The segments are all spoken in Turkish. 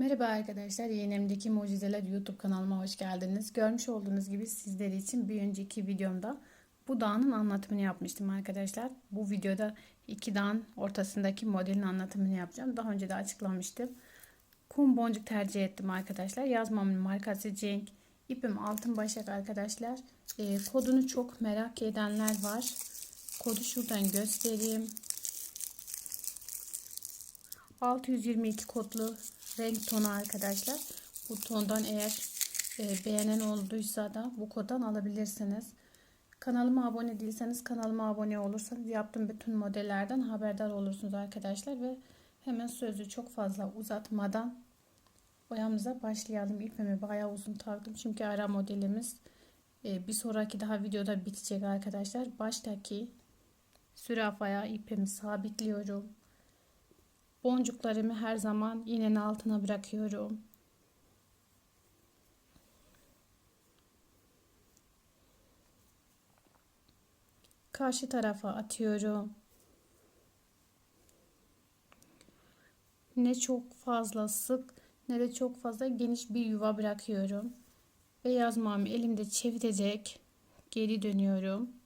Merhaba arkadaşlar, Yeğenemdeki Mucizeler YouTube kanalıma hoş geldiniz. Görmüş olduğunuz gibi sizler için bir önceki videomda bu dağın anlatımını yapmıştım arkadaşlar. Bu videoda iki dağın ortasındaki modelin anlatımını yapacağım. Daha önce de açıklamıştım. Kum boncuk tercih ettim arkadaşlar. Yazmamın markası Cenk. İpim altın başak arkadaşlar. E, kodunu çok merak edenler var. Kodu şuradan göstereyim. 622 kodlu renk tonu arkadaşlar. Bu tondan eğer e, beğenen olduysa da bu koddan alabilirsiniz. Kanalıma abone değilseniz kanalıma abone olursanız yaptığım bütün modellerden haberdar olursunuz arkadaşlar ve hemen sözü çok fazla uzatmadan boyamıza başlayalım. İpimi bayağı uzun taktım çünkü ara modelimiz e, bir sonraki daha videoda bitecek arkadaşlar. Baştaki sürafaya ipimi sabitliyorum. Boncuklarımı her zaman iğnenin altına bırakıyorum. Karşı tarafa atıyorum. Ne çok fazla sık ne de çok fazla geniş bir yuva bırakıyorum. Ve yazmamı elimde çevirerek geri dönüyorum.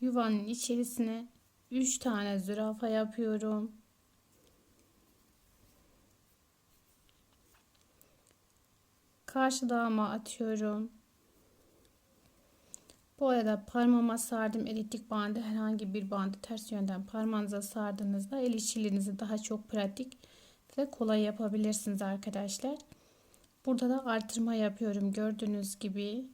Yuvanın içerisine 3 tane zürafa yapıyorum. Karşı dağıma atıyorum. Bu arada parmağıma sardım elitlik bandı herhangi bir bandı ters yönden parmağınıza sardığınızda el işçiliğinizi daha çok pratik ve kolay yapabilirsiniz arkadaşlar. Burada da artırma yapıyorum gördüğünüz gibi.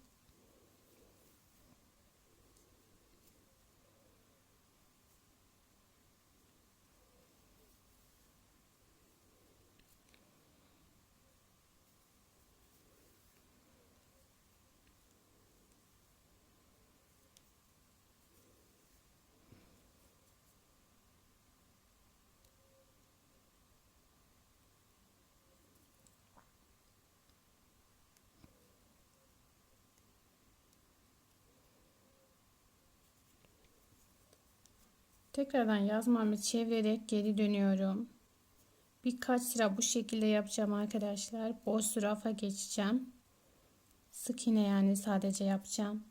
Tekrardan yazmamı çevirerek geri dönüyorum. Birkaç sıra bu şekilde yapacağım arkadaşlar. Boş zürafa geçeceğim. Sık iğne yani sadece yapacağım.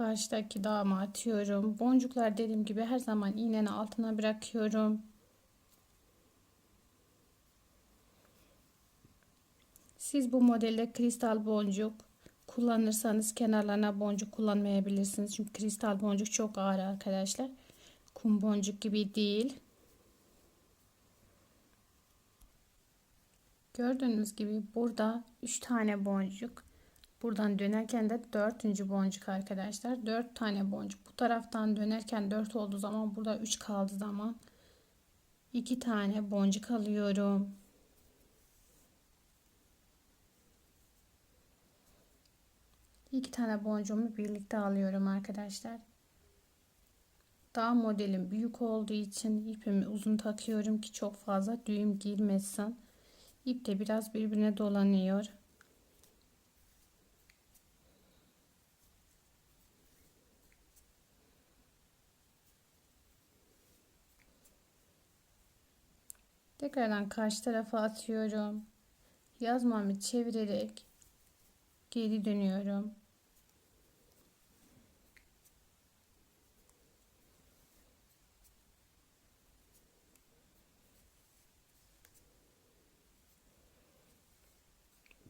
Karşıdaki dağıma atıyorum. Boncuklar dediğim gibi her zaman iğnenin altına bırakıyorum. Siz bu modelde kristal boncuk kullanırsanız kenarlarına boncuk kullanmayabilirsiniz. Çünkü kristal boncuk çok ağır arkadaşlar. Kum boncuk gibi değil. Gördüğünüz gibi burada 3 tane boncuk Buradan dönerken de dördüncü boncuk arkadaşlar. Dört tane boncuk. Bu taraftan dönerken dört olduğu zaman burada üç kaldı zaman iki tane boncuk alıyorum. İki tane boncuğumu birlikte alıyorum arkadaşlar. Daha modelim büyük olduğu için ipimi uzun takıyorum ki çok fazla düğüm girmesin. İp de biraz birbirine dolanıyor. Tekrardan karşı tarafa atıyorum. Yazmamı çevirerek geri dönüyorum.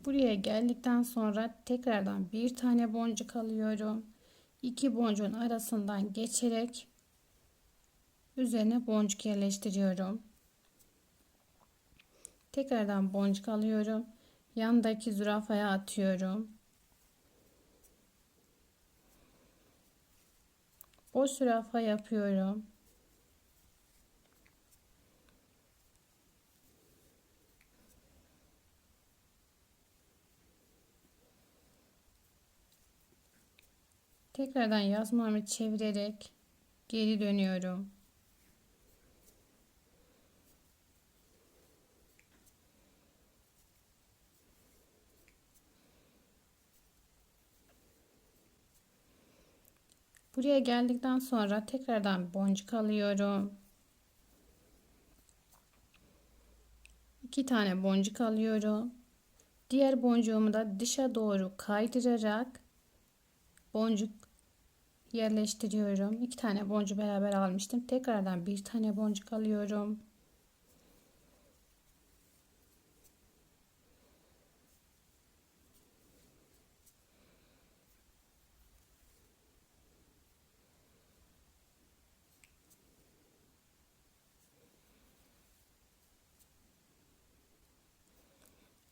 Buraya geldikten sonra tekrardan bir tane boncuk alıyorum. İki boncuğun arasından geçerek üzerine boncuk yerleştiriyorum. Tekrardan boncuk alıyorum. Yandaki zürafaya atıyorum. Boş zürafa yapıyorum. Tekrardan yazmamı çevirerek geri dönüyorum. Buraya geldikten sonra tekrardan boncuk alıyorum. İki tane boncuk alıyorum. Diğer boncuğumu da dışa doğru kaydırarak boncuk yerleştiriyorum. İki tane boncuk beraber almıştım. Tekrardan bir tane boncuk alıyorum.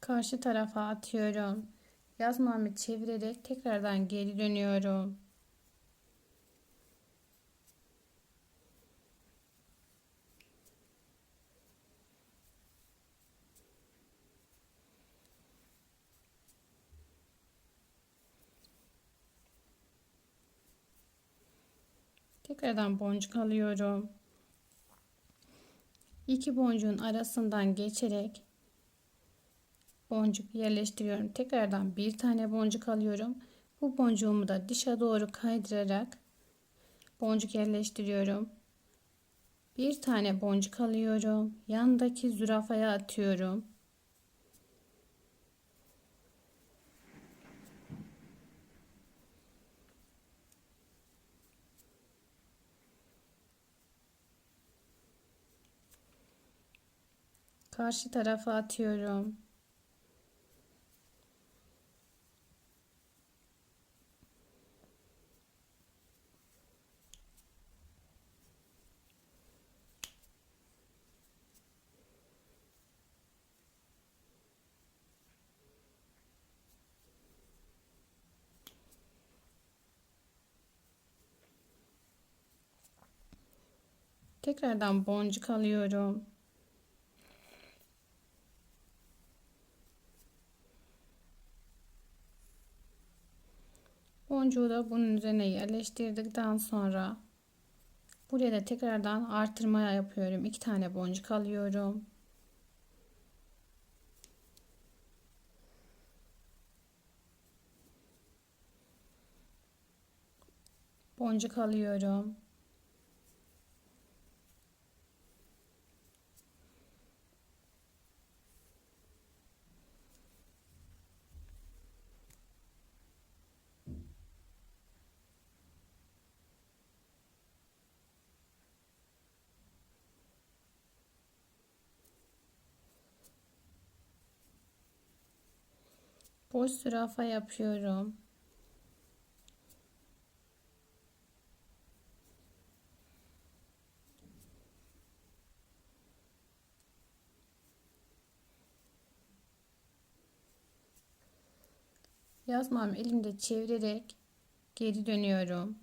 Karşı tarafa atıyorum. Yazmamı çevirerek tekrardan geri dönüyorum. Tekrardan boncuk alıyorum. İki boncuğun arasından geçerek boncuk yerleştiriyorum. Tekrardan bir tane boncuk alıyorum. Bu boncuğumu da dışa doğru kaydırarak boncuk yerleştiriyorum. Bir tane boncuk alıyorum. Yandaki zürafaya atıyorum. Karşı tarafa atıyorum. Tekrardan boncuk alıyorum. Boncuğu da bunun üzerine yerleştirdikten sonra buraya da tekrardan artırmaya yapıyorum. İki tane boncuk alıyorum. Boncuk alıyorum. Boş zürafa yapıyorum. Yazmam elimde çevirerek geri dönüyorum.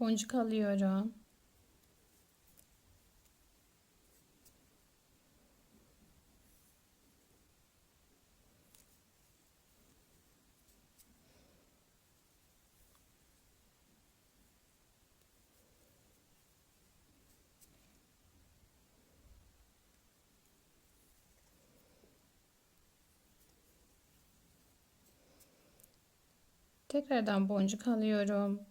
Boncuk alıyorum. Tekrardan boncuk alıyorum.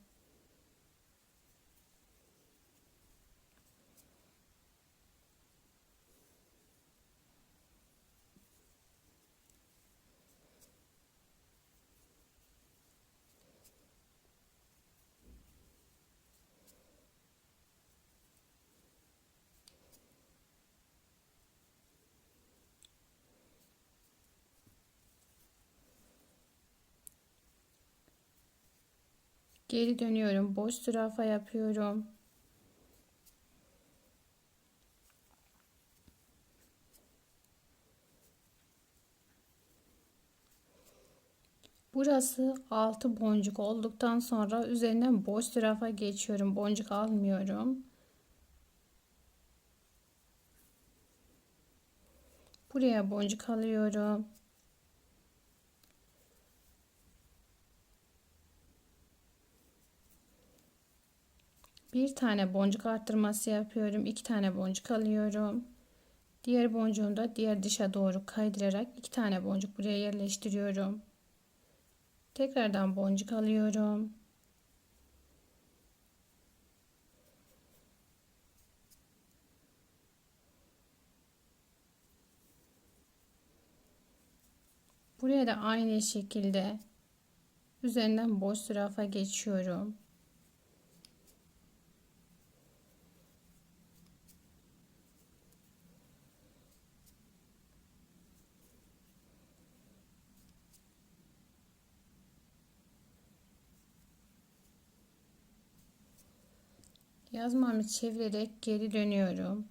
Geri dönüyorum. Boş zürafa yapıyorum. Burası 6 boncuk olduktan sonra üzerinden boş zürafa geçiyorum. Boncuk almıyorum. Buraya boncuk alıyorum. Bir tane boncuk arttırması yapıyorum. iki tane boncuk alıyorum. Diğer boncuğunu da diğer dışa doğru kaydırarak iki tane boncuk buraya yerleştiriyorum. Tekrardan boncuk alıyorum. Buraya da aynı şekilde üzerinden boş zürafa geçiyorum. Yazmamı çevirerek geri dönüyorum.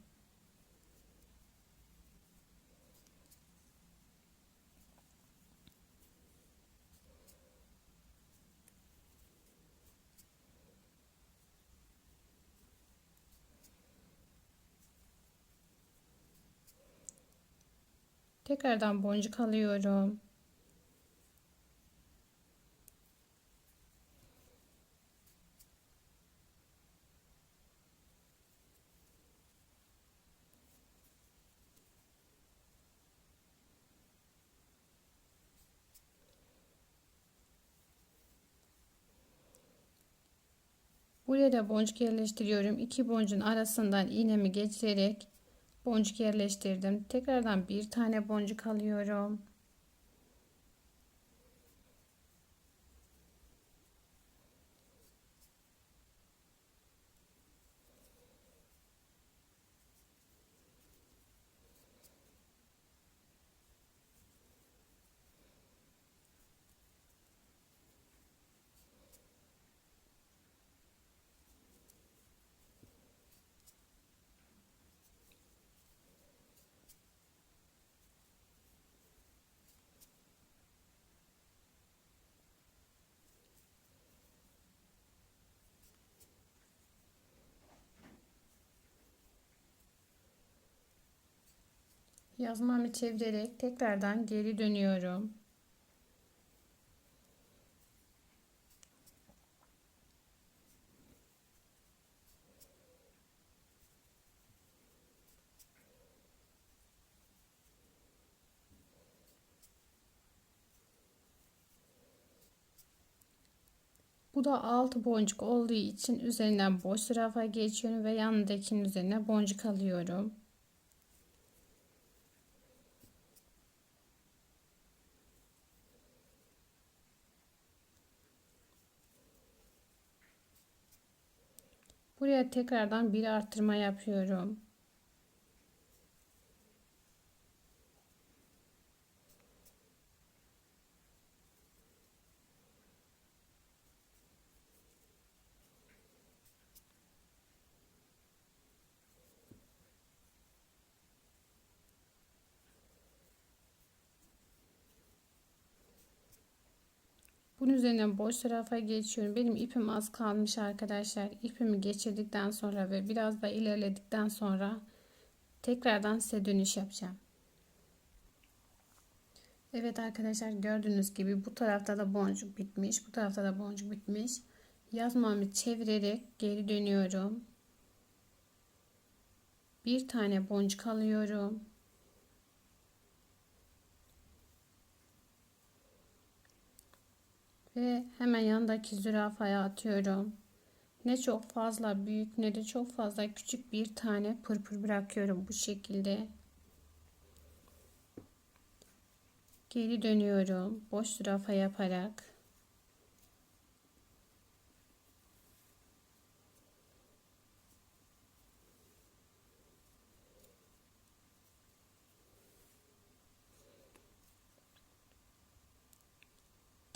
Tekrardan boncuk alıyorum. Buraya da boncuk yerleştiriyorum. İki boncuğun arasından iğnemi geçirerek boncuk yerleştirdim. Tekrardan bir tane boncuk alıyorum. Yazmamı çevirerek tekrardan geri dönüyorum. Bu da 6 boncuk olduğu için üzerinden boş zürafa geçiyorum ve yanındakinin üzerine boncuk alıyorum. Buraya tekrardan bir arttırma yapıyorum. Bunun üzerine boş tarafa geçiyorum. Benim ipim az kalmış arkadaşlar. İpimi geçirdikten sonra ve biraz da ilerledikten sonra tekrardan size dönüş yapacağım. Evet arkadaşlar gördüğünüz gibi bu tarafta da boncuk bitmiş. Bu tarafta da boncuk bitmiş. Yazmamı çevirerek geri dönüyorum. Bir tane boncuk alıyorum. Ve hemen yanındaki zürafaya atıyorum. Ne çok fazla büyük ne de çok fazla küçük bir tane pırpır bırakıyorum bu şekilde. Geri dönüyorum. Boş zürafa yaparak.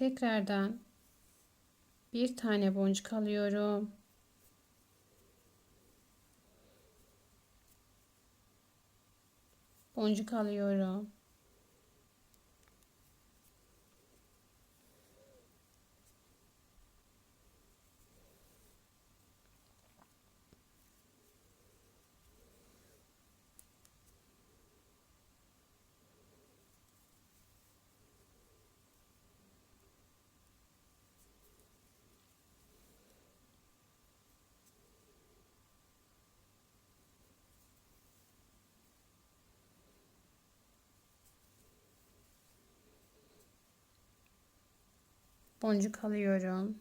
Tekrardan bir tane boncuk alıyorum. Boncuk alıyorum. Boncuk alıyorum.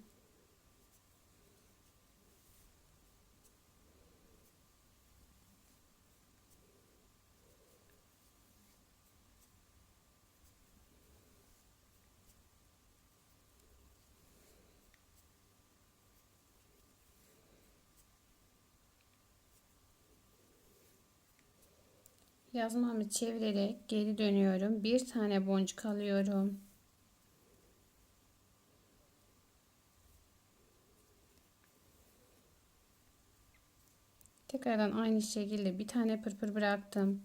Yazmamı çevirerek geri dönüyorum. Bir tane boncuk alıyorum. Tekrardan aynı şekilde bir tane pırpır bıraktım.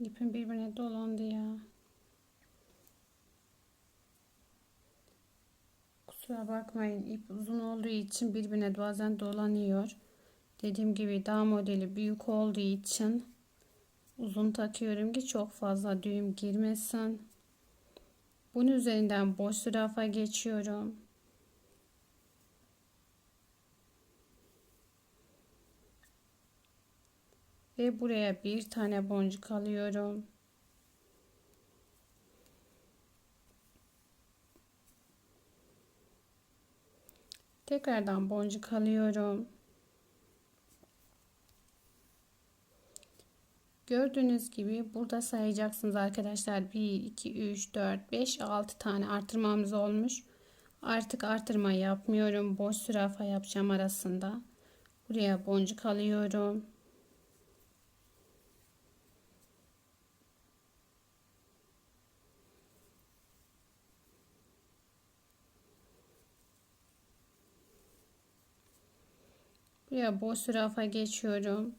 İpim birbirine dolandı ya. Kusura bakmayın ip uzun olduğu için birbirine bazen dolanıyor. Dediğim gibi daha modeli büyük olduğu için uzun takıyorum ki çok fazla düğüm girmesin. Bunun üzerinden boş zürafa geçiyorum. Ve buraya bir tane boncuk alıyorum. Tekrardan boncuk alıyorum. Gördüğünüz gibi burada sayacaksınız arkadaşlar. 1, 2, 3, 4, 5, 6 tane artırmamız olmuş. Artık artırma yapmıyorum. Boş zürafa yapacağım arasında. Buraya boncuk alıyorum. Buraya boş zürafa geçiyorum.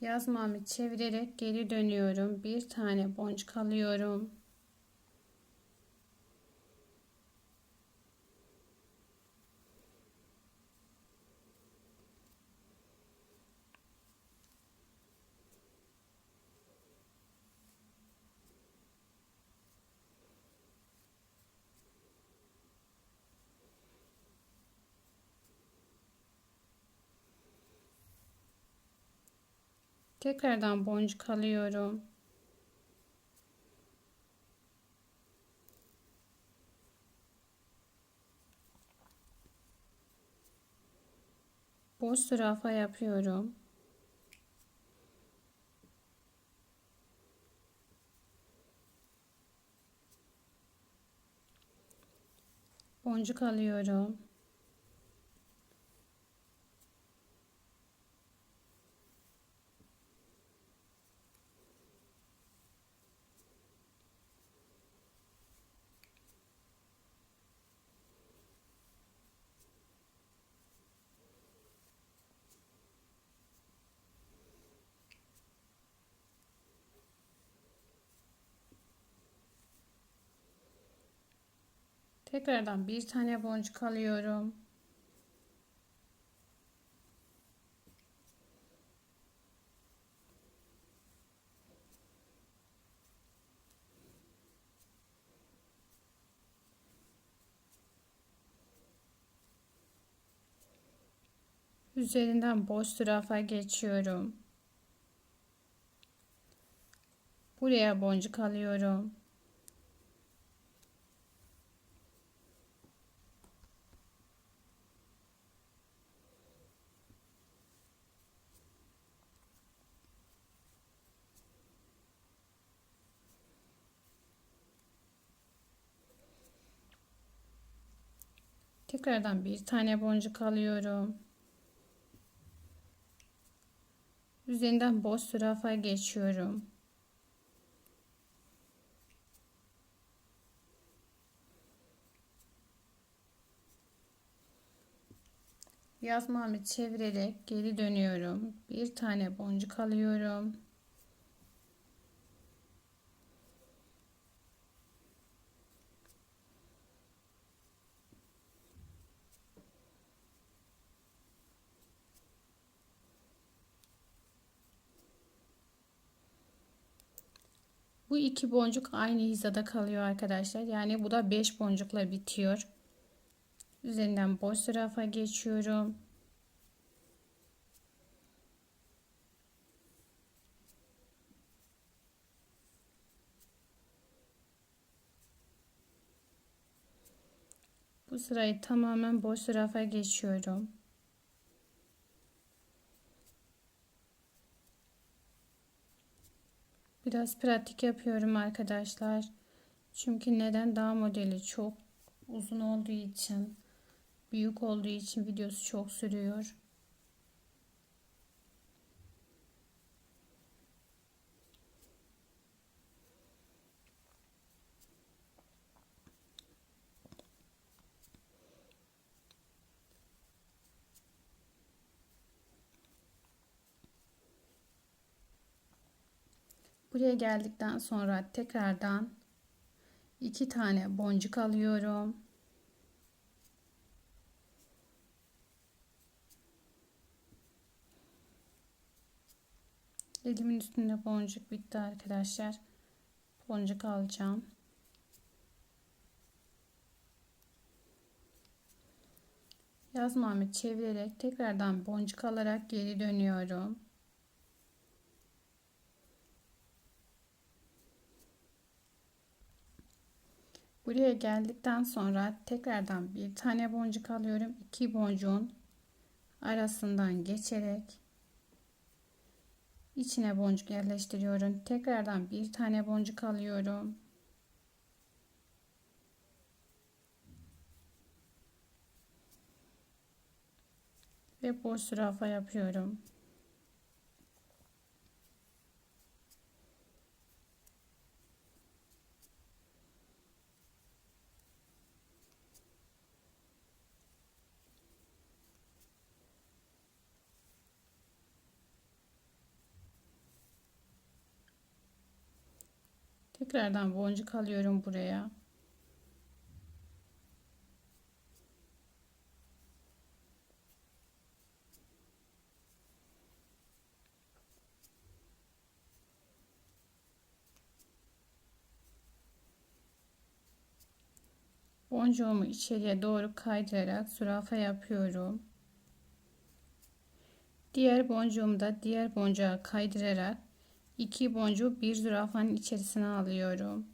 Yazmamı çevirerek geri dönüyorum. Bir tane boncuk alıyorum. Tekrardan boncuk alıyorum. Boş zürafa yapıyorum. Boncuk alıyorum. Tekrardan bir tane boncuk alıyorum. Üzerinden boş zürafa geçiyorum. Buraya boncuk alıyorum. Tekrardan bir tane boncuk alıyorum. Üzerinden boş zürafa geçiyorum. Yazmamı çevirerek geri dönüyorum. Bir tane boncuk alıyorum. Bu iki boncuk aynı hizada kalıyor arkadaşlar. Yani bu da 5 boncukla bitiyor. Üzerinden boş zürafa geçiyorum. Bu sırayı tamamen boş zürafa geçiyorum. Biraz pratik yapıyorum arkadaşlar. Çünkü neden daha modeli çok uzun olduğu için, büyük olduğu için videosu çok sürüyor. Buraya geldikten sonra tekrardan iki tane boncuk alıyorum. Elimin üstünde boncuk bitti arkadaşlar. Boncuk alacağım. Yazmamı çevirerek tekrardan boncuk alarak geri dönüyorum. Buraya geldikten sonra tekrardan bir tane boncuk alıyorum. İki boncuğun arasından geçerek içine boncuk yerleştiriyorum. Tekrardan bir tane boncuk alıyorum. Ve boş zürafa yapıyorum. Tekrardan boncuk alıyorum buraya. Boncuğumu içeriye doğru kaydırarak zürafa yapıyorum. Diğer boncuğumu da diğer boncuğa kaydırarak iki boncuğu bir zürafanın içerisine alıyorum.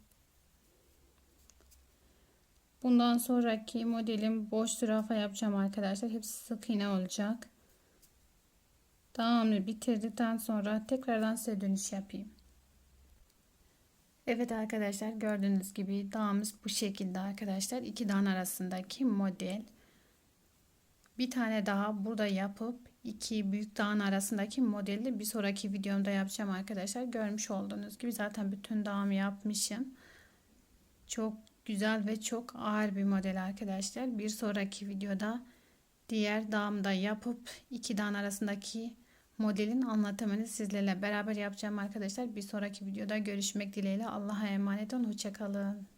Bundan sonraki modelim boş zürafa yapacağım arkadaşlar. Hepsi sık iğne olacak. Tamamını bitirdikten sonra tekrardan size dönüş yapayım. Evet arkadaşlar gördüğünüz gibi dağımız bu şekilde arkadaşlar. İki dağın arasındaki model. Bir tane daha burada yapıp iki büyük dağın arasındaki modeli bir sonraki videomda yapacağım arkadaşlar. Görmüş olduğunuz gibi zaten bütün dağımı yapmışım. Çok güzel ve çok ağır bir model arkadaşlar. Bir sonraki videoda diğer dağımda yapıp iki dağın arasındaki modelin anlatımını sizlerle beraber yapacağım arkadaşlar. Bir sonraki videoda görüşmek dileğiyle. Allah'a emanet olun. Hoşçakalın.